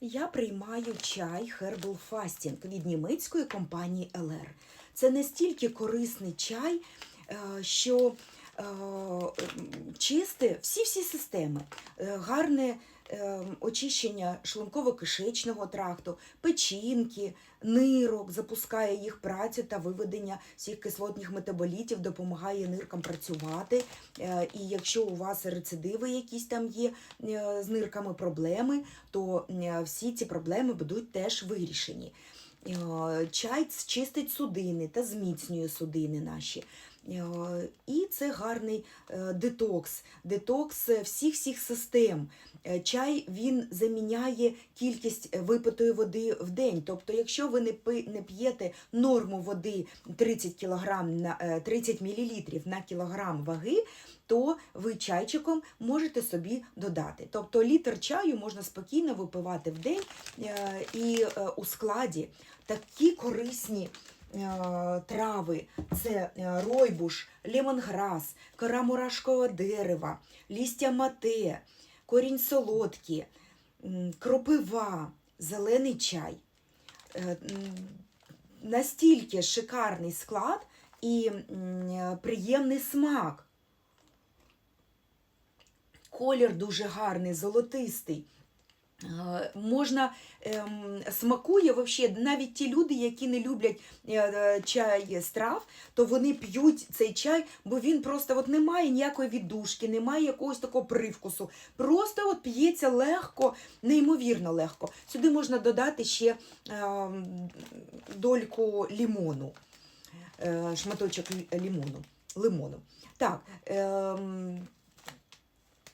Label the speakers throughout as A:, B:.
A: Я приймаю чай Herbal Fasting від німецької компанії LR. Це настільки корисний чай, е, що е, чисте всі-всі системи, Е, гарне очищення шлунково-кишечного тракту, печінки, нирок, запускає їх працю та виведення всіх кислотних метаболітів, допомагає ниркам працювати. Е, І якщо у вас рецидиви якісь там є е, з нирками проблеми, то е, всі ці проблеми будуть теж вирішені. Чай чистить судини та зміцнює судини наші. Е, І це гарний е, детокс, детокс всіх-всіх систем. Е, Чай він заміняє кількість випитої води в день. Тобто, якщо ви не п'єте норму води 30 кг на е, 30 мл на кілограм ваги, то ви чайчиком можете собі додати. Тобто літр чаю можна спокійно випивати в день, е, і е, у складі такі корисні е, трави: це е, ройбуш, лемонграс, кора мурашкового дерева, лістя мате, корінь солодкі, кропива, зелений чай. Е, Настільки шикарний склад і е, приємний смак. Колір дуже гарний, золотистий. Е, Можна ем, смакує вообще навіть ті люди, які не люблять е, е, чай з трав, то вони п'ють цей чай, бо він просто от немає ніякої віддушки, немає якогось такого привкусу. Просто от п'ється легко, неймовірно легко. Сюди можна додати ще ем, дольку лімону, шматочок лімону. лимону. Так, ем,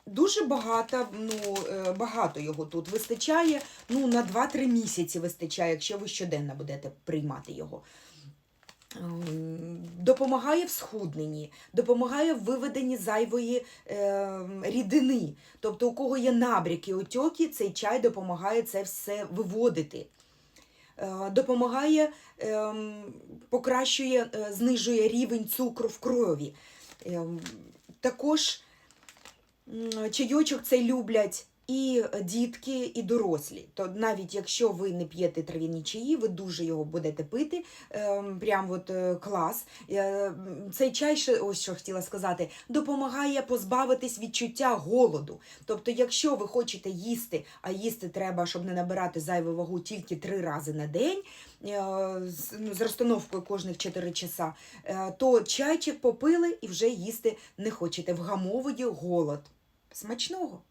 A: Дуже багато, ну, е, багато його тут вистачає. Ну, на 2-3 місяці вистачає, якщо ви щоденно будете приймати його. Ем, Допомагає в схудненні, допомагає в виведенні зайвої е, рідини. Тобто, у кого є набряки, отьоки, цей чай допомагає це все виводити. Е, допомагає, ем, покращує, е, знижує рівень цукру в крові. Також Чайочок цей люблять і дітки, і дорослі. То навіть якщо ви не п'єте трав'яні чаї, ви дуже його будете пити. ем, Прям от е, клас. Е, Цей чай, ось що хотіла сказати, допомагає позбавитись відчуття голоду. Тобто, якщо ви хочете їсти, а їсти треба, щоб не набирати зайву вагу тільки три рази на день. е, з- ну, З розстановкою кожних 4 часа, то чайчик попили і вже їсти не хочете. Вгамовує голод. Смачного!